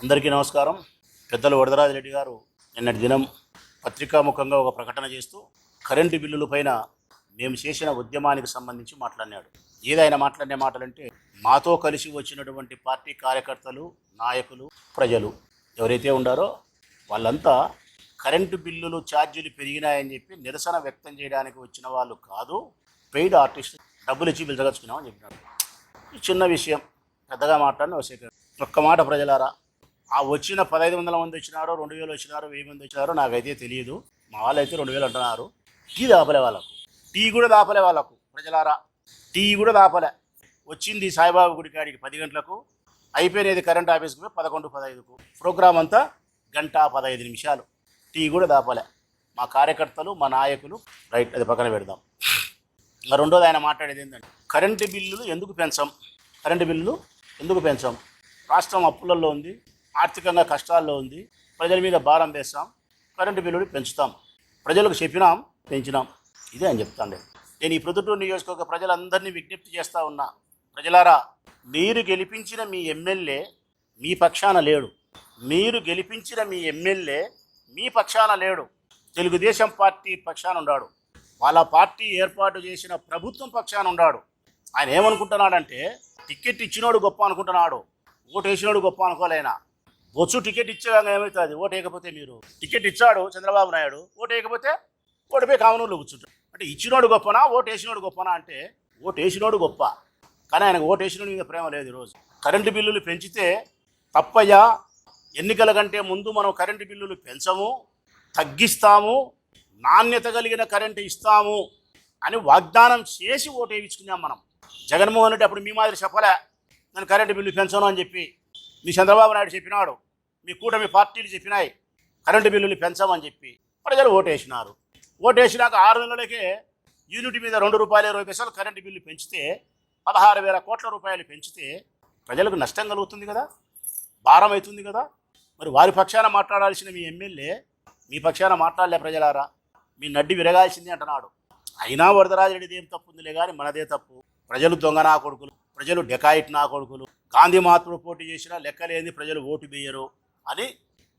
అందరికీ నమస్కారం. పెద్దలు వరదరాజు రెడ్డి గారు నిన్నటి దినం పత్రికాముఖంగా ఒక ప్రకటన చేస్తూ కరెంటు బిల్లుల పైన మేము చేసిన ఉద్యమానికి సంబంధించి మాట్లాడినాడు. ఏదైనా మాట్లాడిన మాటలంటే మాతో కలిసి వచ్చినటువంటి పార్టీ కార్యకర్తలు నాయకులు ప్రజలు ఎవరైతే ఉండారో వాళ్ళంతా కరెంటు బిల్లులు ఛార్జీలు పెరిగినాయని చెప్పి నిరసన వ్యక్తం చేయడానికి వచ్చిన వాళ్ళు కాదు పెయిడ్ ఆర్టిస్ట్ డబ్బులు ఇచ్చి బిల్దగచ్చుకున్నామని చెప్పినాడు చిన్న విషయం పెద్దగా మాట్లాడిన ఒక ఒక్క మాట ప్రజలారా ఆ వచ్చిన పదహైదు వందల మంది వచ్చినారో రెండు వేలు వచ్చినారో వెయ్యి మంది వచ్చినారో నాకైతే తెలియదు. మా వాళ్ళు అయితే రెండు వేలు అంటున్నారు. టీ దాపలే వాళ్ళకు. టీ కూడా దాపలే వాళ్ళకు ప్రజలారా. టీ కూడా దాపలే. వచ్చింది సాయిబాబా గుడి కాడికి పది గంటలకు అయిపోయినది కరెంట్ ఆఫీస్కి పోయి పదకొండు పదహైదుకు ప్రోగ్రామ్ అంతా గంట పదహైదు నిమిషాలు. టీ కూడా దాపలే. మా కార్యకర్తలు మా నాయకులు రైట్ అది పక్కన పెడదాం. ఇంకా రెండోది ఆయన మాట్లాడేది ఏంటంటే కరెంటు బిల్లులు ఎందుకు పెంచాం? కరెంటు బిల్లులు ఎందుకు పెంచాం? రాష్ట్రం అప్పులలో ఉంది. ఆర్థికంగా కష్టాల్లో ఉంది. ప్రజల మీద భారం వేస్తాం. కరెంటు బిల్లులు పెంచుతాం. ప్రజలకు చెప్పినాం పెంచినాం. ఇదే అని చెప్తాను నేను ఈ ప్రొద్దుటూరు నియోజకవర్గ ప్రజలందరినీ విజ్ఞప్తి చేస్తూ ఉన్నా. ప్రజలారా మీరు గెలిపించిన మీ ఎమ్మెల్యే మీ పక్షాన లేడు. మీరు గెలిపించిన మీ ఎమ్మెల్యే మీ పక్షాన లేడు. తెలుగుదేశం పార్టీ పక్షాన ఉన్నాడు వాళ్ళ పార్టీ ఏర్పాటు చేసిన ప్రభుత్వం పక్షాన ఉన్నాడు ఆయన ఏమనుకుంటున్నాడంటే టికెట్ ఇచ్చినోడు గొప్ప అనుకుంటున్నాడు. ఓటు వేసినోడు గొప్ప అనుకోలేనా? బొచ్చు టికెట్ ఇచ్చేవాగా ఏమవుతుంది ఓటు వేయకపోతే మీరు టికెట్ ఇచ్చాడు చంద్రబాబు నాయుడు ఓటేయకపోతే వేయకపోతే ఓడిపోయి కామనూరులో కూర్చుంటాడు. అంటే ఇచ్చినోడు గొప్పనా ఓటేసినోడు గొప్పనా అంటే ఓటు గొప్ప. కానీ ఆయనకు ఓటేసినోడు ఇంకా మీద ప్రేమ లేదు ఈరోజు. కరెంటు బిల్లులు పెంచితే తప్పయ్యా ఎన్నికల కంటే ముందు మనం కరెంటు బిల్లులు పెంచము తగ్గిస్తాము నాణ్యత కలిగిన కరెంటు ఇస్తాము అని వాగ్దానం చేసి ఓటు వేయించుకున్నాం మనం. జగన్మోహన్ రెడ్డి అప్పుడు మీ మాదిరి చెప్పలే నేను కరెంటు బిల్లు పెంచను అని చెప్పి మీ చంద్రబాబు నాయుడు చెప్పినాడు మీ కూటమి పార్టీలు చెప్పినాయి కరెంటు బిల్లులు పెంచమని చెప్పి ప్రజలు ఓటేసినారు. ఓటేసినాక ఆరు నెలలకే యూనిట్ మీద రెండు రూపాయలు ఇరవై పైసలు కరెంటు బిల్లు పెంచితే పదహారు వేల కోట్ల రూపాయలు పెంచితే ప్రజలకు నష్టం కలుగుతుంది కదా? భారం అవుతుంది కదా? మరి వారి పక్షాన మాట్లాడాల్సిన మీ ఎమ్మెల్యే మీ పక్షాన మాట్లాడలే ప్రజలారా? మీ నడ్డి విరగాల్సింది అంటున్నాడు. అయినా వరదరాజరెడ్డిది ఏం తప్పు ఉందిలే కానీ మనదే తప్పు. ప్రజలు దొంగ నా కొడుకులు ప్రజలు డెకాయిట్ నా కొడుకులు గాంధీ మాత్రం పోటీ చేసినా లెక్కలేని ప్రజలు ఓటు వేయరు అని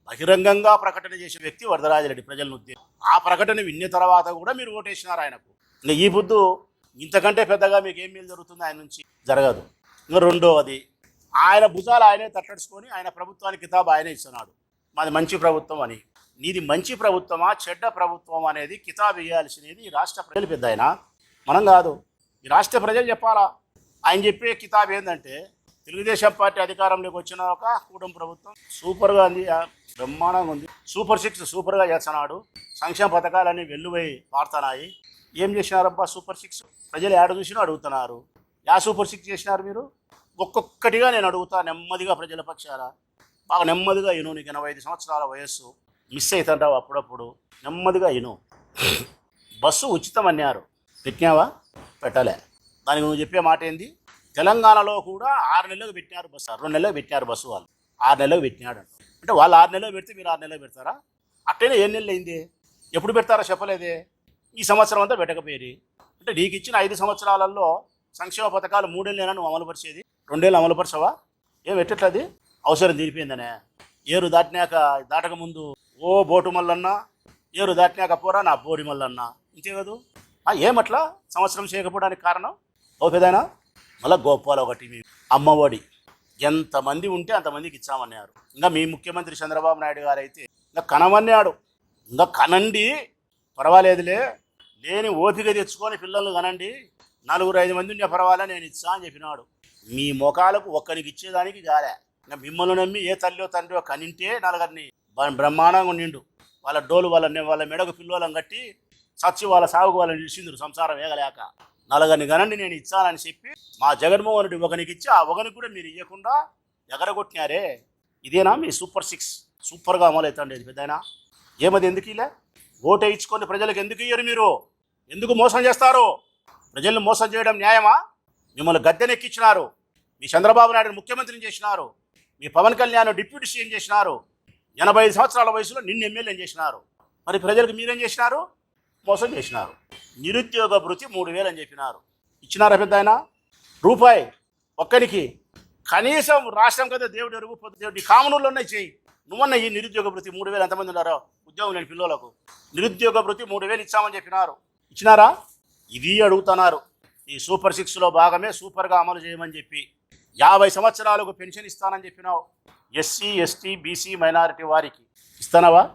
బహిరంగంగా ప్రకటన చేసిన వ్యక్తి వరదరాజరెడ్డి ప్రజలను ఉద్దేశం ఆ ప్రకటన విన్న తర్వాత కూడా మీరు ఓటేసినారు ఆయనకు. ఈ బుద్ధు ఇంతకంటే పెద్దగా మీకు ఏం మేలు జరుగుతుంది ఆయన నుంచి? జరగదు. ఇంకా రెండవది ఆయన భుజాలు ఆయనే తట్టడుచుకొని ఆయన ప్రభుత్వానికి కితాబు ఆయనే ఇస్తున్నాడు. మాది మంచి ప్రభుత్వం అని. నీది మంచి ప్రభుత్వమా చెడ్డ ప్రభుత్వం అనేది కితాబ్ ఇవ్వాల్సినది ఈ రాష్ట్ర ప్రజలు పెద్ద ఆయన. మనం కాదు. ఈ రాష్ట్ర ప్రజలు చెప్పాలా? ఆయన చెప్పే కితాబు ఏంటంటే తెలుగుదేశం పార్టీ అధికారంలోకి వచ్చిన ఒక కూటమి ప్రభుత్వం సూపర్గా ఉంది బ్రహ్మాండంగా ఉంది. సూపర్ సిక్స్ సూపర్గా చేస్తున్నాడు. సంక్షేమ పథకాలన్నీ వెల్లువై పారుతున్నాయి ఏం చేసినారబ్బా సూపర్ సిక్స్? ప్రజలు ఏడ చూసినా అడుగుతున్నారు. యా సూపర్ సిక్స్ చేసినారు మీరు? ఒక్కొక్కటిగా నేను అడుగుతా నెమ్మదిగా ప్రజల పక్షాల బాగా నెమ్మదిగా ఇను నీకు ఎనభై ఐదు సంవత్సరాల వయస్సు. మిస్ అవుతుంటావు అప్పుడప్పుడు. నెమ్మదిగా ఇను. బస్సు ఉచితం అన్నారు. పెట్టినావా? పెట్టలే. దానికి నువ్వు చెప్పే మాట ఏంది? తెలంగాణలో కూడా ఆరు నెలలకు పెట్టినారు బస్సు. రెండు నెలలకు పెట్టినారు బస్సు వాళ్ళు. ఆరు నెలలకు పెట్టినాడు. అంటే వాళ్ళు ఆరు నెలలకు పెడితే మీరు ఆరు నెలలకు పెడతారా? అట్టనే ఏడు నెలలు అయింది. ఎప్పుడు పెడతారో చెప్పలేదే. ఈ సంవత్సరం అంతా పెట్టకపోయేది. అంటే నీకు ఇచ్చిన ఐదు సంవత్సరాలలో సంక్షేమ పథకాలు మూడేళ్ళైనా నువ్వు అమలుపరిచేది రెండేళ్ళు అమలుపరచవా ఏం ఎట్టట్లది అవసరం తీరిపోయిందనే. ఏరు దాటినాక దాటక ముందు ఓ బోటు మల్లన్న ఏరు దాటినాక పోరా నా బోడి మల్లన్న. ఇంతే కదూ? ఏమట్లా సంవత్సరం చేయకపోవడానికి కారణం? ఓ మళ్ళీ గోపాల ఒకటి అమ్మఒడి. ఎంతమంది ఉంటే అంతమందికి ఇచ్చామన్నారు. ఇంకా మీ ముఖ్యమంత్రి చంద్రబాబు నాయుడు గారు అయితే ఇంకా కనమన్నాడు. ఇంకా కనండి పర్వాలేదులే. లేని ఓపిక తెచ్చుకొని పిల్లల్ని కనండి. నలుగురు ఐదు మంది ఉంటే పర్వాలే నేను ఇచ్చా అని చెప్పినాడు. మీ ముఖాలకు ఒక్కరికి ఇచ్చేదానికి గాలే ఇంకా మిమ్మల్ని నమ్మి ఏ తల్లియో తండ్రియో కనింటే నలుగురిని బ్రహ్మాండంగా నిండు వాళ్ళ డోలు వాళ్ళ వాళ్ళ మెడకు పిల్లోలం కట్టి చచ్చి వాళ్ళ సాగుకు వాళ్ళని నిలిచిందరు సంసారం వేగలేక. నలగని గనండి నేను ఇచ్చానని చెప్పి మా జగన్మోహన్ రెడ్డి ఒకనికి ఇచ్చి ఆ ఒకనికి కూడా మీరు ఇవ్వకుండా ఎగరగొట్టినారే. ఇదేనా మీ సూపర్ సిక్స్? సూపర్గా అమలు అవుతుంది ఇది పెద్దయినా? ఏమది ఎందుకు ఇలా? ఓటే ఇచ్చుకొని ప్రజలకు ఎందుకు ఇయ్యరు మీరు? ఎందుకు మోసం చేస్తారు? ప్రజల్ని మోసం చేయడం న్యాయమా? మిమ్మల్ని గద్దెనెక్కించినారు మీ చంద్రబాబు నాయుడు ముఖ్యమంత్రిని చేసినారు. మీ పవన్ కళ్యాణ్ డిప్యూటీ సీఎం చేసినారు. ఎనభై ఐదు సంవత్సరాల వయసులో నిన్ను ఎమ్మెల్యే చేసినారు. మరి ప్రజలకు మీరేం చేసినారు? మోసం చేసినారు. నిరుద్యోగ భృతి మూడు వేలు అని చెప్పినారు. ఇచ్చినారా పెద్ద ఆయన? రూపాయి ఒక్కరికి కనీసం రాష్ట్రం కదా దేవుడు ఎరుగు దేవుడి దేవుడు. నీ కామనూరులోనే చేయి నువ్వన్న ఈ నిరుద్యోగ వృత్తి మూడు వేలు ఎంతమంది ఉన్నారో? ఉద్యోగం లేని పిల్లలకు. నిరుద్యోగ వృత్తి మూడు వేలు ఇచ్చామని చెప్పినారు. ఇచ్చినారా? ఇది అడుగుతున్నారు. ఈ సూపర్ సిక్స్లో భాగమే సూపర్గా అమలు చేయమని చెప్పి. యాభై సంవత్సరాలకు పెన్షన్ ఇస్తానని చెప్పినావు. ఎస్సీ ఎస్టీ బీసీ మైనారిటీ వారికి ఇస్తానవా?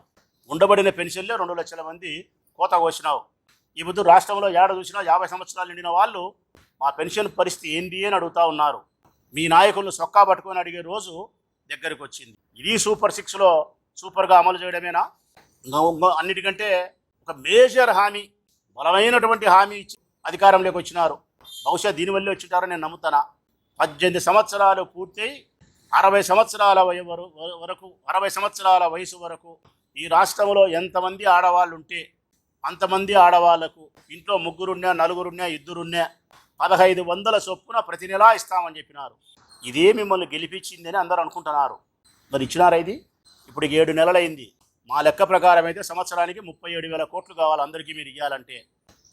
ఉండబడిన పెన్షన్లే రెండు లక్షల మంది కోత కోసినావు. ఈ బుద్ధు రాష్ట్రంలో ఏడ చూసినా యాభై సంవత్సరాలు నిండిన వాళ్ళు మా పెన్షన్ పరిస్థితి ఏంటి అని అడుగుతా ఉన్నారు. మీ నాయకులను సొక్కా పట్టుకొని అడిగే రోజు దగ్గరికి వచ్చింది. ఇది సూపర్ సిక్స్లో సూపర్గా అమలు చేయడమేనా? అన్నిటికంటే ఒక మేజర్ హామీ బలమైనటువంటి హామీ ఇచ్చి అధికారంలోకి వచ్చినారు. బహుశా దీనివల్లే వచ్చింటారని నేను నమ్ముతానా? పద్దెనిమిది సంవత్సరాలు పూర్తయి అరవై సంవత్సరాల వయ వరకు అరవై సంవత్సరాల వయసు వరకు ఈ రాష్ట్రంలో ఎంతమంది ఆడవాళ్ళు ఉంటే అంతమంది ఆడవాళ్ళకు ఇంట్లో ముగ్గురున్నా నలుగురున్నా ఇద్దరున్నా పదహైదు వందల చొప్పున ప్రతి నెలా ఇస్తామని చెప్పినారు. ఇదే మిమ్మల్ని గెలిపించిందని అందరూ అనుకుంటున్నారు. మరి ఇచ్చినారా ఇది? ఇప్పుడు ఏడు నెలలైంది. మా లెక్క ప్రకారం అయితే సంవత్సరానికి ముప్పై ఏడు వేల కోట్లు కావాలి అందరికీ మీరు ఇవ్వాలంటే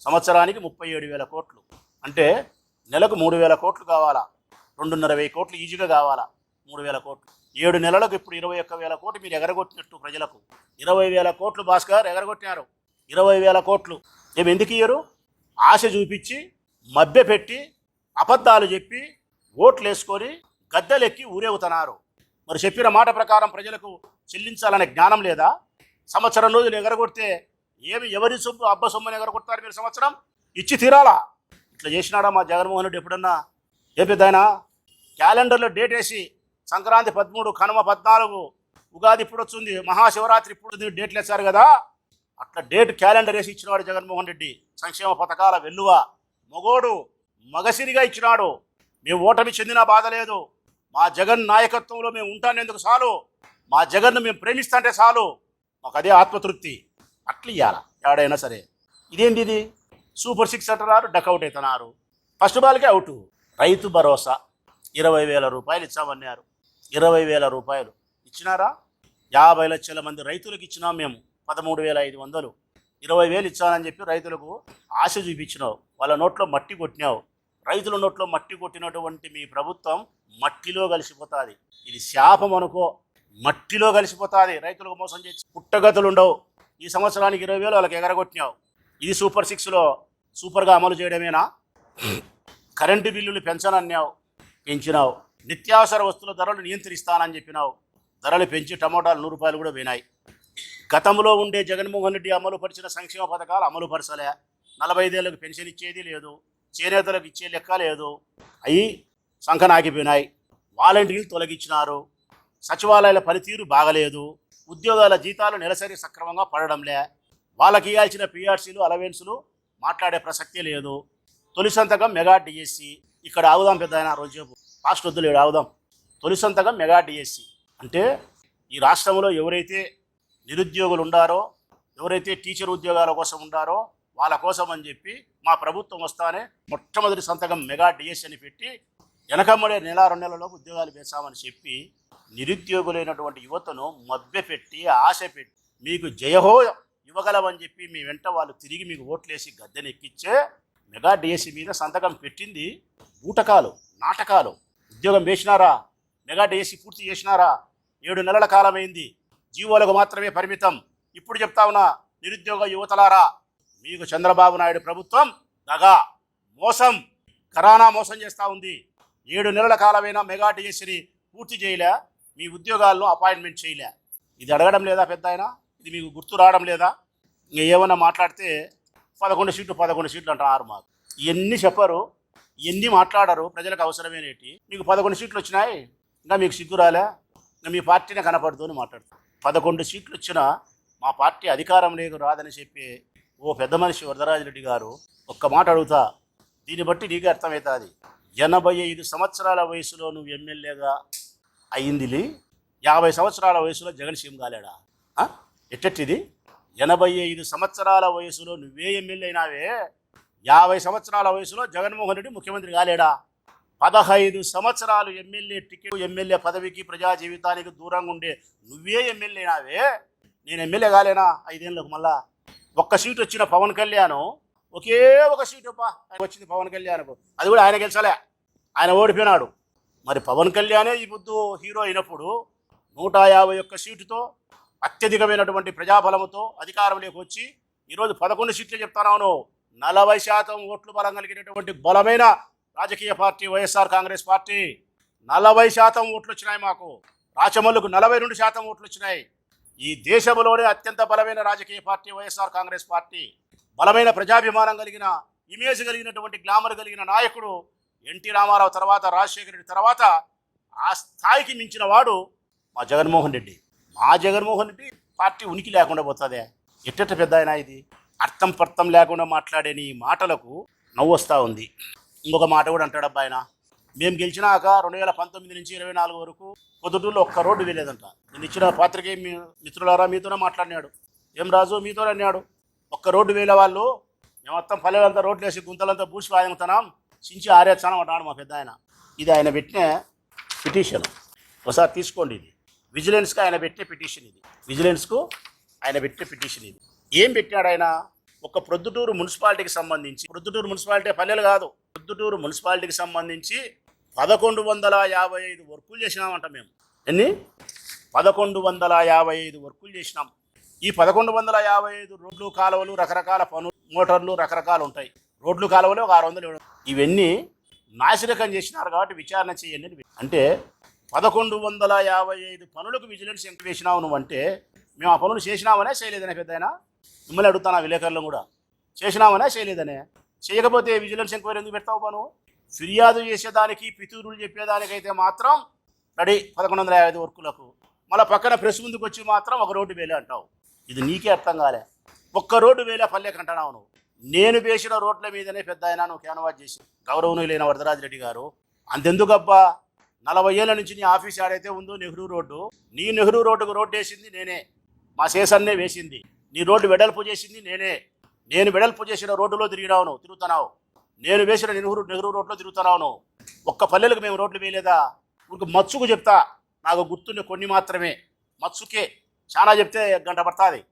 సంవత్సరానికి ముప్పై ఏడు వేల కోట్లు. అంటే నెలకు మూడు వేల కోట్లు కావాలా? రెండున్నర వెయ్యి కోట్లు ఈజీగా కావాలా? మూడు వేల కోట్లు. ఏడు నెలలకు ఇప్పుడు ఇరవై ఒక్క వేల కోట్లు మీరు ఎగరగొట్టినట్టు ప్రజలకు. ఇరవై వేల కోట్లు భాస్కర్ ఎగరగొట్టినారు ఇరవై వేల కోట్లు. ఏమి ఎందుకు ఇయ్యరు? ఆశ చూపించి మభ్యపెట్టి అబద్ధాలు చెప్పి ఓట్లు వేసుకొని గద్దెలెక్కి ఊరేగుతున్నారు. మరి చెప్పిన మాట ప్రకారం ప్రజలకు చెల్లించాలనే జ్ఞానం లేదా? సంవత్సరం రోజులు ఎగరగొడితే ఏమి ఎవరి సొమ్ము అబ్బ సొమ్ముని ఎగరగొడతారు మీరు సంవత్సరం? ఇచ్చి తీరాలా? ఇట్లా చేసినాడా మా జగన్మోహన్ రెడ్డి ఎప్పుడన్నా? ఏ పెద్దయినా క్యాలెండర్లో డేట్ వేసి సంక్రాంతి పదమూడు కనుమ పద్నాలుగు ఉగాది ఇప్పుడు వచ్చింది మహాశివరాత్రి ఇప్పుడు డేట్లు వేశారు కదా? అట్లా డేట్ క్యాలెండర్ వేసి ఇచ్చినవాడు జగన్మోహన్ రెడ్డి. సంక్షేమ పథకాల వెల్లువ. మగోడు మగసిరిగా ఇచ్చినాడు. మేము ఓటమి చెందినా బాధ లేదు. మా జగన్ నాయకత్వంలో మేము ఉంటానేందుకు చాలు. మా జగన్ను మేము ప్రేమిస్తాంటే చాలు. మాకు అదే ఆత్మతృప్తి. అట్లా ఇయ్యాల ఎవడైనా సరే. ఇదేంటి ఇది? సూపర్ సిక్స్ అంటున్నారు డకౌట్ అవుతున్నారు ఫస్ట్ బాల్కే అవుట్. రైతు భరోసా. ఇరవై వేల రూపాయలు ఇచ్చామన్నారు. ఇరవై వేల రూపాయలు. ఇచ్చినారా? యాభై లక్షల మంది రైతులకు ఇచ్చినాం మేము. పదమూడు వేల ఐదు వందలు. ఇరవై వేలు ఇచ్చానని చెప్పి రైతులకు ఆశ చూపించినావు. వాళ్ళ నోట్లో మట్టి కొట్టినావు. రైతుల నోట్లో మట్టి కొట్టినటువంటి మీ ప్రభుత్వం మట్టిలో కలిసిపోతుంది. ఇది శాపం అనుకో మట్టిలో కలిసిపోతుంది. రైతులకు మోసం చేసి పుట్టగతులు ఉండవు. ఈ సంవత్సరానికి ఇరవై వేలు వాళ్ళకి ఎగరగొట్టినావు. ఇది సూపర్ సిక్స్లో సూపర్గా అమలు చేయడమేనా? కరెంటు బిల్లులు పెంచనన్నావు. పెంచినావు. నిత్యావసర వస్తువుల ధరలు నియంత్రిస్తానని చెప్పినావు. ధరలు పెంచి టమోటాలు నూరు రూపాయలు కూడా పోయినాయి. గతంలో ఉండే జగన్మోహన్ రెడ్డి అమలు పరిచిన సంక్షేమ పథకాలు అమలు పరచలే. నలభై ఐదేళ్ళకు పెన్షన్ ఇచ్చేది లేదు చేనేతలకు ఇచ్చే లెక్క లేదు. అవి సంకనాగిపోయినాయి వాలంటీర్లు తొలగించినారు సచివాలయాల పనితీరు బాగలేదు. ఉద్యోగాల జీతాలు నెలసరి సక్రమంగా పడడంలే. వాళ్ళకి ఇవ్వాల్సిన పిఆర్సీలు అలవెన్సులు మాట్లాడే ప్రసక్తే లేదు. తొలి సంతకం మెగా డిఎస్సి. ఇక్కడ ఆగుదాం పెద్ద ఆయన రోజు ఫాస్ట్ వద్దులేడు ఆగుదాం. తొలి సంతకం మెగా డిఎస్సి. అంటే ఈ రాష్ట్రంలో ఎవరైతే నిరుద్యోగులు ఉండారో ఎవరైతే టీచర్ ఉద్యోగాల కోసం ఉండారో వాళ్ళ కోసం అని చెప్పి మా ప్రభుత్వం వస్తానే మొట్టమొదటి సంతకం మెగా డిఎస్ అని పెట్టి వెనకమ్మడే నెల రెండు నెలలోపు ఉద్యోగాలు వేసామని చెప్పి నిరుద్యోగులైనటువంటి యువతను మభ్యపెట్టి ఆశ పెట్టి మీకు జయహో ఇవ్వగలమని చెప్పి మీ వెంట వాళ్ళు తిరిగి మీకు ఓట్లేసి గద్దెనెక్కిచ్చే మెగా డిఎస్సి మీద సంతకం పెట్టింది. ఊటకాలు నాటకాలు. ఉద్యోగం వేసినారా? మెగా డిఎస్సి పూర్తి చేసినారా? ఏడు నెలల కాలమైంది. జీవోలకు మాత్రమే పరిమితం. ఇప్పుడు చెప్తా ఉన్నా నిరుద్యోగ యువతలారా మీకు చంద్రబాబు నాయుడు ప్రభుత్వం దగా మోసం కరానా మోసం చేస్తూ ఉంది. ఏడు నెలల కాలమైనా మెగా డిఎస్సిని పూర్తి చేయలే మీ ఉద్యోగాల్లో అపాయింట్మెంట్ చేయలే. ఇది అడగడం లేదా పెద్ద ఆయన ఇది మీకు గుర్తు రావడం లేదా? ఇంకా ఏమన్నా మాట్లాడితే పదకొండు సీట్లు పదకొండు సీట్లు అంటారు మాకు ఇవన్నీ చెప్పరు ఇవన్నీ మాట్లాడరు ప్రజలకు అవసరమేనేటి? మీకు పదకొండు సీట్లు వచ్చినాయి ఇంకా మీకు సిగ్గు రాలే ఇంకా మీ పార్టీనే కనపడదు అని మాట్లాడుతారు పదకొండు సీట్లు ఇచ్చినా మా పార్టీ అధికారం లేదు రాదని చెప్పి ఓ పెద్ద మనిషి వరదరాజరెడ్డి గారు ఒక్క మాట అడుగుతా. దీన్ని బట్టి నీకు అర్థమవుతుంది ఎనభై ఐదు సంవత్సరాల వయసులో నువ్వు ఎమ్మెల్యేగా అయ్యింది యాభై సంవత్సరాల వయసులో జగన్ సీఎం కాలేడా? ఎట్టట్టిది? ఎనభై ఐదు సంవత్సరాల వయసులో నువ్వే ఎమ్మెల్యే అయినావే యాభై సంవత్సరాల వయసులో జగన్మోహన్ రెడ్డి ముఖ్యమంత్రి కాలేడా? పదహైదు సంవత్సరాలు ఎమ్మెల్యే టికెట్ ఎమ్మెల్యే పదవికి ప్రజా జీవితానికి దూరంగా ఉండే నువ్వే ఎమ్మెల్యే అయినావే. నేను ఎమ్మెల్యే కాలేనా? ఐదేళ్ళకు మళ్ళా. ఒక్క సీట్ వచ్చిన పవన్ కళ్యాణ్ ఒకే ఒక సీటు ఆయన వచ్చింది పవన్ కళ్యాణ్కు. అది కూడా ఆయన గెలిచలే. ఆయన ఓడిపోయినాడు. మరి పవన్ కళ్యాణే ఈ బుద్ధు హీరో అయినప్పుడు నూట యాభై ఒక్క సీటుతో అత్యధికమైనటువంటి ప్రజాబలముతో అధికారంలోకి వచ్చి ఈరోజు పదకొండు సీట్లు చెప్తాను. నలభై శాతం ఓట్లు బలం కలిగినటువంటి బలమైన రాజకీయ పార్టీ వైఎస్ఆర్ కాంగ్రెస్ పార్టీ నలభై శాతం ఓట్లు వచ్చినాయి మాకు. రాచమల్లుకు నలభై రెండు శాతం ఓట్లు వచ్చినాయి ఈ దేశంలోనే అత్యంత బలమైన రాజకీయ పార్టీ వైఎస్ఆర్ కాంగ్రెస్ పార్టీ. బలమైన ప్రజాభిమానం కలిగిన ఇమేజ్ కలిగినటువంటి గ్లామర్ కలిగిన నాయకుడు ఎన్టీ రామారావు తర్వాత రాజశేఖర రెడ్డి తర్వాత ఆ స్థాయికి మించిన వాడు మా జగన్మోహన్ రెడ్డి. మా జగన్మోహన్ రెడ్డి పార్టీ ఉనికి లేకుండా పోతుందే. ఎట్టెట్ట పెద్ద ఆయన ఇది? అర్థం పర్థం లేకుండా మాట్లాడే నీ మాటలకు నవ్వు వస్తూ ఉంది. ఇంకొక మాట కూడా అంటాడు అబ్బా మేము గెలిచినాక రెండు వేల పంతొమ్మిది నుంచి ఇరవై నాలుగు వరకు పొద్దుటూరులో ఒక్క రోడ్డు వేయలేదంట నేను ఇచ్చిన పాత్రకే మీ మిత్రులారా మీతోనే మాట్లాడినాడు. ఏం రాజు మీతోనే అన్నాడు. ఒక్క రోడ్డు వేల వాళ్ళు. మేము మొత్తం పల్లెలంతా రోడ్లు వేసి గుంతలంతా బూసి వాయింగుతున్నాం చించి ఆరేస్తాను అంటాడు మా పెద్ద ఆయన. ఇది ఆయన పెట్టిన పిటిషన్. ఒకసారి తీసుకోండి ఇది. విజిలెన్స్కి ఆయన పెట్టే పిటిషన్ ఇది. విజిలెన్స్కు ఆయన పెట్టే పిటిషన్ ఇది. ఏం పెట్టాడు ఆయన? ఒక ప్రొద్దుటూరు మున్సిపాలిటీకి సంబంధించి ప్రొద్దుటూరు మున్సిపాలిటీ పల్లెలు కాదు ప్రొద్దుటూరు మున్సిపాలిటీకి సంబంధించి పదకొండు వందల యాభై ఐదు వర్కులు చేసినామంట మేము. ఎన్ని? పదకొండు వందల యాభై ఐదు వర్కులు చేసినాం. ఈ పదకొండు వందల యాభై ఐదు రోడ్లు కాలువలు రకరకాల పనులు మోటార్లు రకరకాలు ఉంటాయి. రోడ్లు కాలువలు ఒక ఆరు వందలు ఇవన్నీ నాశనకం చేసినారు కాబట్టి విచారణ చేయండి అంటే పదకొండు వందల యాభై ఐదు పనులకు విజిలెన్స్ ఎంత వేసినావు నువ్వు అంటే మేము ఆ పనులు చేసినామనే చేయలేదనే పెద్ద మిమ్మల్ని అడుగుతాను ఆ విలేకరులను కూడా? చేసినామనే చేయలేదనే? చేయకపోతే విజిలెన్స్ ఎంక్వైరీ ఎందుకు పెడతావు పను? ఫిర్యాదు చేసేదానికి పితూరులు చెప్పేదానికైతే మాత్రం రెడీ పదకొండు వందల యాభై వర్కులకు. మళ్ళీ పక్కన ప్రెస్ ముందుకు వచ్చి మాత్రం ఒక రోడ్డు వేలే అంటావు. ఇది నీకే అర్థం కాలే. ఒక్క రోడ్డు వేలే పల్లెకి అంటున్నావు నువ్వు. నేను వేసిన రోడ్ల మీదనే పెద్ద ఆయన నువ్వు క్యాన్వాస్ చేసి. గౌరవనీయులైన వరదరాజరెడ్డి గారు అంతెందుకబ్బా? నలభై ఏళ్ళ నుంచి నీ ఆఫీస్ ఆడైతే ఉందో నెహ్రూ రోడ్డు. నీ నెహ్రూ రోడ్డుకు రోడ్డు వేసింది నేనే. మా శేషన్నే వేసింది. నీ రోడ్డు వెడల్పు చేసింది నేనే. నేను వెడల్పు చేసిన రోడ్డులో తిరిగినావు తిరుగుతున్నావు. నేను వేసిన నెహ్రూ నెహ్రూ రోడ్లో తిరుగుతున్నావును. ఒక్క పల్లెలకు మేము రోడ్లు వేయలేదా? ఇంక మత్సుకు చెప్తా. నాకు గుర్తున్న కొన్ని మాత్రమే. మత్సుకే చాలా చెప్తే గంట పడుతుంది.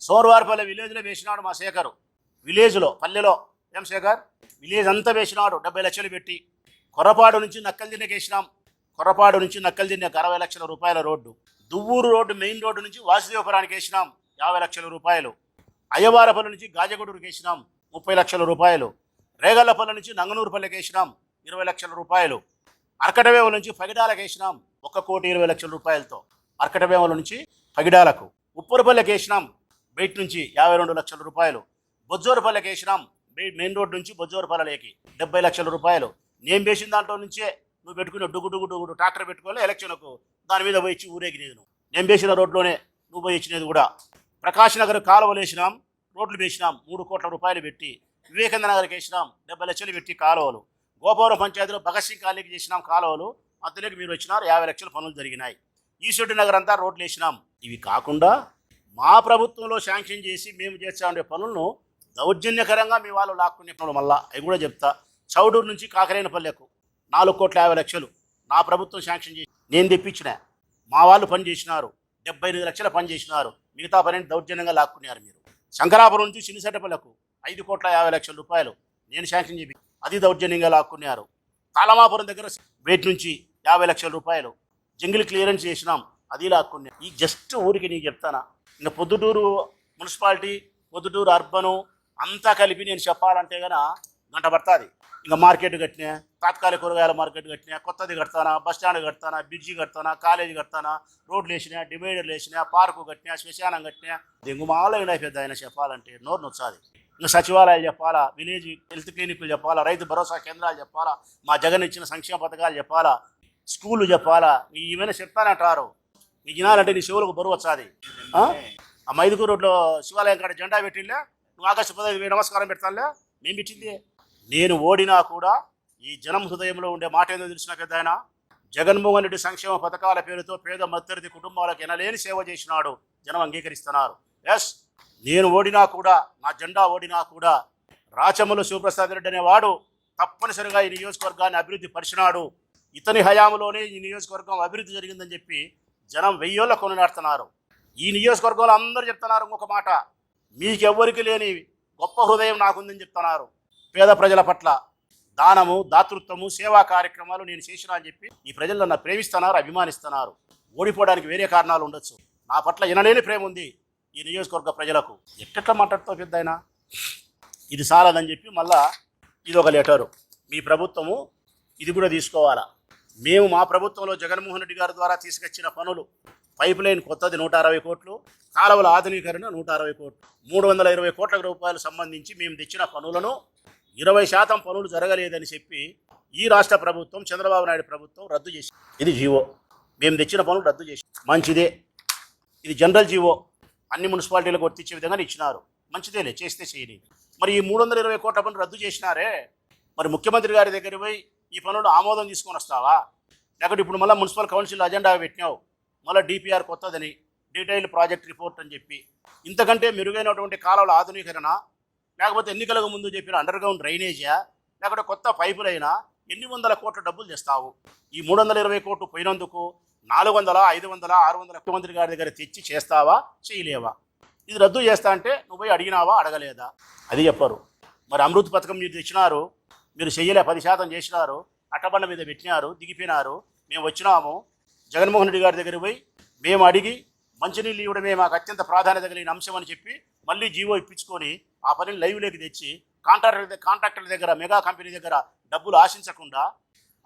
సోర్వారిపల్లె విలేజ్లో వేసినాడు మా శేఖర్. విలేజ్లో పల్లెలో. ఏం శేఖర్? విలేజ్ అంతా వేసినాడు డెబ్బై లక్షలు పెట్టి. కొరపాడు నుంచి నక్కలు తిన్నకి వేసినాం కొరపాడు నుంచి నక్కలు దిన్నెకి అరవై లక్షల రూపాయల road. Duvvuru road main road నుంచి వాసుదేవపురానికి వేసినాం. యాభై లక్షల రూపాయలు. అయ్యవారపల్లి నుంచి గాజగూడూరుకి వేసినాం ముప్పై లక్షల రూపాయలు. రేగల్లపల్లి నుంచి నంగనూరుపల్లికి వేసినాం ఇరవై లక్షల రూపాయలు. అరకటవేమ నుంచి పగిడాలకు వేసినాం ఒక కోటి ఇరవై లక్షల రూపాయలతో. అరకటవేమల నుంచి పగిడాలకు ఉప్పరపల్లికి వేసినాం బయట నుంచి యాభై రెండు లక్షల రూపాయలు. బొజ్జోరపల్లికి వేసినాం బె- మెయిన్ రోడ్ నుంచి బొజ్జోరుపల్లెకి డెబ్బై లక్షల రూపాయలు. నేను వేసిన దాంట్లో నుంచే నువ్వు పెట్టుకుని డుగు డుగు డుగు ట్రాక్టర్ పెట్టుకోవాలి ఎలక్షన్కు దాని మీద పోయి ఇచ్చి ఊరేగినది నువ్వు. నేను వేసిన రోడ్లోనే నువ్వు పోయి ఇచ్చినది కూడా. ప్రకాష్ నగర్ కాలువలు వేసినాం రోడ్లు వేసినాం మూడు కోట్ల రూపాయలు పెట్టి వివేకానంద నగర్కి వేసినాం డెబ్బై లక్షలు పెట్టి కాలువలు. గోపవరం పంచాయతీలో భగత్ సింగ్ కాలనీకి చేసినాం కాలువలు. మధ్యలోకి మీరు వచ్చినారు యాభై లక్షల పనులు జరిగినాయి. ఈశ్వరుడి నగర్ అంతా రోడ్లు వేసినాం. ఇవి కాకుండా మా ప్రభుత్వంలో శాంక్షన్ చేసి మేము చేస్తా ఉండే పనులను దౌర్జన్యకరంగా మీ వాళ్ళు లాక్కునే పనులు మళ్ళా. అవి కూడా చెప్తా. చౌడూరు నుంచి కాకరేనపల్లెకు నాలుగు కోట్ల యాభై లక్షలు నా ప్రభుత్వం శాంక్షన్ చేసి నేను తెప్పించిన. మా వాళ్ళు పని చేసినారు. డెబ్బై ఎనిమిది లక్షల పని చేసినారు. మిగతా పనిని దౌర్జన్యంగా లాక్కున్నారు మీరు. శంకరాపురం నుంచి చిన్నసెట్టపల్లకు ఐదు కోట్ల యాభై లక్షల రూపాయలు నేను శాంక్షన్ చేపి అది దౌర్జన్యంగా లాక్కున్నారు. కాలమాపురం దగ్గర వేటి నుంచి యాభై లక్షల రూపాయలు జంగిల్ క్లియరెన్స్ చేసినాం అది లాక్కున్నా ఈ జస్ట్ ఊరికి నీకు చెప్తానా? ఇంకా పొద్దుటూరు మున్సిపాలిటీ పొద్దుటూరు అర్బను అంతా కలిపి నేను చెప్పాలంటే గన గంట పడుతుంది. ఇంకా మార్కెట్ కట్టినా తాత్కాలిక కూరగాయల మార్కెట్ కట్టినా కొత్తది కడతానా బస్ స్టాండ్ కడతానా బ్రిడ్జి కడతానా కాలేజీ కడతానా రోడ్లు వేసినా డివైడర్లు వేసినా పార్కు కట్టినా శ్మశానం కట్టినా దిగుమాలైన పెద్ద ఆయన చెప్పాలంటే నోరు నొచ్చాది. ఇంకా సచివాలయాలు చెప్పాలా విలేజ్ హెల్త్ క్లినిక్లు చెప్పాలా రైతు భరోసా కేంద్రాలు చెప్పాలా మా జగన్ ఇచ్చిన సంక్షేమ పథకాలు చెప్పాలా స్కూళ్ళు చెప్పాలా నీ ఏమైనా చెప్తానంటారు? నీ వినాలంటే నీ శివులకు బరువు వచ్చాది. ఆ? మైదుకూరు రోడ్లో శివాలయం కాడ జెండా పెట్టిండే నువ్వు ఆకాశ పదవి నమస్కారం పెడతానులే మేము పెట్టింది. నేను ఓడినా కూడా ఈ జనం హృదయంలో ఉండే మాట ఏదో తెలిసిన పెద్ద ఆయన? జగన్మోహన్ రెడ్డి సంక్షేమ పథకాల పేరుతో పేద మధ్యతరగతి కుటుంబాలకు ఎనలేని సేవ చేసినాడు. జనం అంగీకరిస్తున్నారు. ఎస్ నేను ఓడినా కూడా నా జెండా ఓడినా కూడా రాచమల్లు శివప్రసాద్ రెడ్డి అనేవాడు తప్పనిసరిగా ఈ నియోజకవర్గాన్ని అభివృద్ధి పరిచినాడు. ఇతని హయాంలోనే ఈ నియోజకవర్గం అభివృద్ధి జరిగిందని చెప్పి జనం వెయ్యోళ్ళ కొనినాడుతున్నారు. ఈ నియోజకవర్గంలో అందరూ చెప్తున్నారు ఇంకొక మాట. మీకెవ్వరికి లేని గొప్ప హృదయం నాకుందని చెప్తున్నారు. పేద ప్రజల పట్ల దానము దాతృత్వము సేవా కార్యక్రమాలు నేను చేసిన అని చెప్పి ఈ ప్రజలు నన్ను ప్రేమిస్తున్నారు అభిమానిస్తున్నారు. ఓడిపోవడానికి వేరే కారణాలు ఉండొచ్చు. నా పట్ల ఎనలేని ప్రేమ ఉంది ఈ నియోజకవర్గ ప్రజలకు. ఎట్టట్లా మాట్లాడుతూ పెద్ద ఆయన ఇది చాలదని చెప్పి మళ్ళా ఇది ఒక లెటరు. మీ ప్రభుత్వము ఇది కూడా తీసుకోవాలా? మేము మా ప్రభుత్వంలో జగన్మోహన్ రెడ్డి గారి ద్వారా తీసుకొచ్చిన పనులు పైప్ లైన్ కొత్తది నూట అరవై కోట్లు కాలువల ఆధునీకరణ నూట అరవై కోట్లు. మూడు వందల ఇరవై కోట్ల రూపాయలు సంబంధించి మేము తెచ్చిన పనులను ఇరవై శాతం పనులు జరగలేదని చెప్పి ఈ రాష్ట్ర ప్రభుత్వం చంద్రబాబు నాయుడు ప్రభుత్వం రద్దు చేసి ఇది జీవో. మేము తెచ్చిన పనులు రద్దు చేసి మంచిదే. ఇది జనరల్ జీవో. అన్ని మున్సిపాలిటీలకు వర్తించే విధంగా ఇచ్చినారు. మంచిదేలే చేస్తే చేయని మరి ఈ మూడు వందల ఇరవై కోట్ల పనులు రద్దు చేసినారే? మరి ముఖ్యమంత్రి గారి దగ్గర పోయి ఈ పనులు ఆమోదం తీసుకొని వస్తావా? లేకపోతే ఇప్పుడు మళ్ళీ మున్సిపల్ కౌన్సిల్ అజెండా పెట్టినావు. మళ్ళీ డిపిఆర్ కొత్తదని డీటెయిల్ ప్రాజెక్ట్ రిపోర్ట్ అని చెప్పి. ఇంతకంటే మెరుగైనటువంటి కాలంలో ఆధునీకరణ లేకపోతే ఎన్నికలకు ముందు చెప్పిన అండర్ గ్రౌండ్ డ్రైనేజా? లేకపోతే కొత్త పైపులైనా ఎన్ని వందల కోట్ల డబ్బులు తెస్తావు? ఈ మూడు వందల ఇరవై కోట్లు పోయినందుకు నాలుగు వందల ఐదు వందల ఆరు వందల ముఖ్యమంత్రి గారి దగ్గర తెచ్చి చేస్తావా చేయలేవా? ఇది రద్దు చేస్తా అంటే నువ్వు పోయి అడిగినావా అడగలేదా? అది చెప్పరు. మరి అమృత్ పథకం మీరు తెచ్చినారు మీరు చెయ్యలే పది శాతం చేసినారు అట్టబండ మీద పెట్టినారు దిగిపోయినారు మేము వచ్చినాము జగన్మోహన్ రెడ్డి గారి దగ్గర పోయి మేము అడిగి మంచినీళ్ళు ఇవ్వడమే మాకు అత్యంత ప్రాధాన్యత కలిగిన అంశం అని చెప్పి మళ్ళీ జీవో ఇప్పించుకొని ఆ పనిని లైవ్లోకి తెచ్చి కాంట్రాక్టర్ కాంట్రాక్టర్ల దగ్గర మెగా కంపెనీ దగ్గర డబ్బులు ఆశించకుండా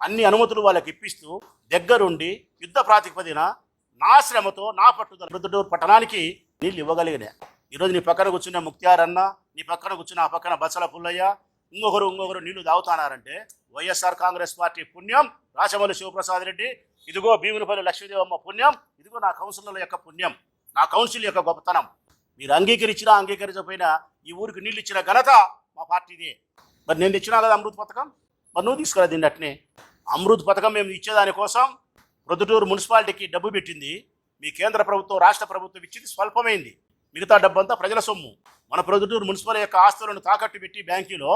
అన్ని అనుమతులు వాళ్ళకి ఇప్పిస్తూ దగ్గరుండి యుద్ధ ప్రాతిపదిన నా శ్రమతో నా పట్టుదల రుద్దుటూరు పట్టణానికి నీళ్ళు ఇవ్వగలిగిన. ఈరోజు నీ పక్కన కూర్చున్న ముక్తియార్ అన్న నీ పక్కన కూర్చున్న ఆ పక్కన బచ్చల పుల్లయ్య ఇంకొకరు ఇంకొకరు నీళ్ళు తాగుతానారంటే వైఎస్ఆర్ కాంగ్రెస్ పార్టీ పుణ్యం. రాచమల్లి శివప్రసాద్ రెడ్డి ఇదిగో భీమునిపల్లి లక్ష్మీదేవమ్మ పుణ్యం. ఇదిగో నా కౌన్సిలర్ల యొక్క పుణ్యం. నా కౌన్సిల్ యొక్క గొప్పతనం. మీరు అంగీకరించినా అంగీకరించకపోయినా ఈ ఊరికి నీళ్ళు ఇచ్చిన ఘనత మా పార్టీదే. మరి నేను ఇచ్చినా కదా అమృత్ పథకం? మరి నువ్వు తీసుకురా దీన్ని అట్నే. అమృత్ పథకం మేము ఇచ్చేదానికోసం ప్రొద్దుటూరు మున్సిపాలిటీకి డబ్బు పెట్టింది. మీ కేంద్ర ప్రభుత్వం రాష్ట్ర ప్రభుత్వం ఇచ్చింది స్వల్పమైంది. మిగతా డబ్బు అంతా ప్రజల సొమ్ము. మన ప్రొద్దుటూరు మున్సిపల్ యొక్క ఆస్తులను తాకట్టు పెట్టి బ్యాంకులో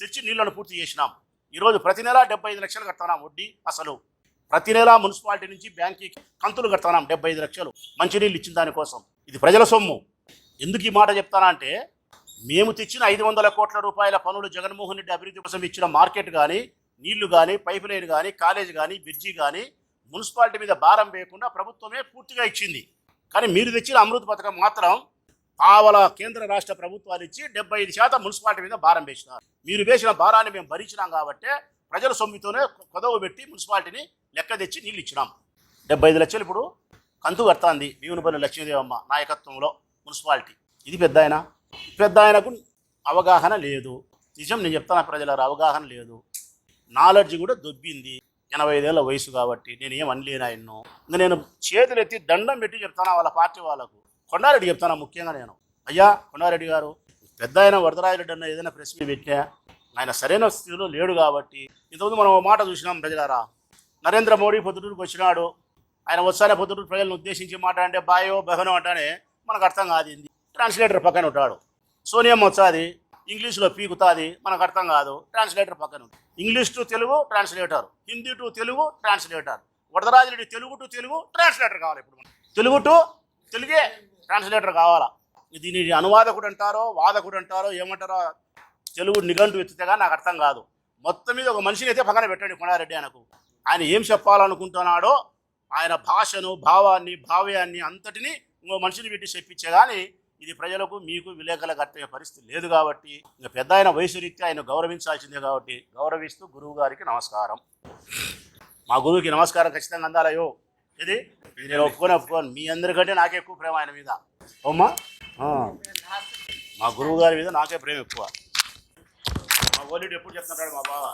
తెచ్చి నీళ్ళను పూర్తి చేసినాం. ఈరోజు ప్రతి నెల డెబ్బై ఐదు లక్షలు కడతాం వడ్డీ అసలు. ప్రతి నెల మున్సిపాలిటీ నుంచి బ్యాంక్కి కంతులు కడతాం డెబ్బై ఐదు లక్షలు. మంచినీళ్ళు ఇచ్చిన దానికోసం ఇది ప్రజల సొమ్ము. ఎందుకు ఈ మాట చెప్తానా అంటే మేము తెచ్చిన ఐదు వందల కోట్ల రూపాయల పనులు జగన్మోహన్ రెడ్డి అభివృద్ధి కోసం ఇచ్చిన మార్కెట్ కానీ నీళ్ళు కానీ పైప్ లైన్ కానీ కాలేజ్ కానీ బ్రిడ్జి కానీ మున్సిపాలిటీ మీద భారం వేయకుండా ప్రభుత్వమే పూర్తిగా ఇచ్చింది. కానీ మీరు తెచ్చిన అమృత్ పథకం మాత్రం పావల కేంద్ర రాష్ట్ర ప్రభుత్వాలు ఇచ్చి డెబ్బై ఐదు శాతం మున్సిపాలిటీ మీద భారం వేసినారు. మీరు వేసిన భారాన్ని మేము భరించినాం కాబట్టి ప్రజల సొమ్మితోనే కొదవ పెట్టి మున్సిపాలిటీని లెక్క తెచ్చి నీళ్ళు ఇచ్చినాం. డెబ్బై ఐదు లక్షలు ఇప్పుడు కంతు కడతాంది. భీమునిపల్లి లక్ష్మీదేవమ్మ నాయకత్వంలో మున్సిపాలిటీ. ఇది పెద్ద ఆయన. పెద్ద ఆయనకు అవగాహన లేదు. నిజం నేను చెప్తాను ప్రజల అవగాహన లేదు. నాలెడ్జ్ కూడా దొబ్బింది. ఎనభై ఐదేళ్ళ వయసు కాబట్టి నేను ఏం అనలేను ఆయన్ను ఇంకా నేను చేతులు ఎత్తి దండం పెట్టి చెప్తాను వాళ్ళ పార్టీ వాళ్ళకు? కొండారెడ్డి చెప్తాను ముఖ్యంగా నేను? అయ్యా కొండారెడ్డి గారు పెద్ద ఆయన వరదరాజరెడ్డి అన్న ఏదైనా ప్రెస్ మీట్ పెట్టినా ఆయన సరైన స్థితిలో లేడు కాబట్టి ఇంతకుముందు మనం మాట చూసినాం ప్రజలారా. నరేంద్ర మోడీ పొద్దుటూరుకు వచ్చినాడు. ఆయన వస్తానే పొద్దుటూరు ప్రజలను ఉద్దేశించి మాట్లాడే బాయో బహనో అంటానే మనకు అర్థం కాదింది. ట్రాన్స్లేటర్ పక్కన ఉంటాడు. సోనియా వచ్చాది ఇంగ్లీష్లో పీకుతాది మనకు అర్థం కాదు. ట్రాన్స్లేటర్ పక్కన English to Telugu translator Hindi to Telugu translator Varadaraja Reddy Telugu to Telugu translator కావాలి ఇప్పుడు తెలుగు టు తెలుగే ట్రాన్స్లేటర్ కావాలా? దీని అనువాదకుడు అంటారో వాదకుడు అంటారో ఏమంటారో తెలుగు నిఘంటు ఎత్తితే నాకు అర్థం కాదు. మొత్తం మీద ఒక మనిషిని అయితే పక్కన పెట్టండి కొండారెడ్డి ఆయనకు. ఆయన ఏం చెప్పాలనుకుంటున్నాడో ఆయన భాషను భావాన్ని భావ్యాన్ని అంతటిని ఇంకో మనిషిని పెట్టి చెప్పించే కానీ ఇది ప్రజలకు మీకు విలేకరులకు అర్థమయ్యే పరిస్థితి లేదు కాబట్టి ఇంకా పెద్ద ఆయన వయసు రీత్యా ఆయన గౌరవించాల్సిందే కాబట్టి గౌరవిస్తూ గురువు గారికి నమస్కారం. మా గురువుకి నమస్కారం ఖచ్చితంగా అందాలయో ఇది నేను ఒప్పుకొని ఒప్పుకోను. మీ అందరికంటే నాకే ఎక్కువ ప్రేమ ఆయన మీద. ఓమ్మా మా గురువు గారి మీద నాకే ప్రేమ ఎక్కువ. మా ఓలీడు ఎప్పుడు చెప్తుంటాడు మా బావ?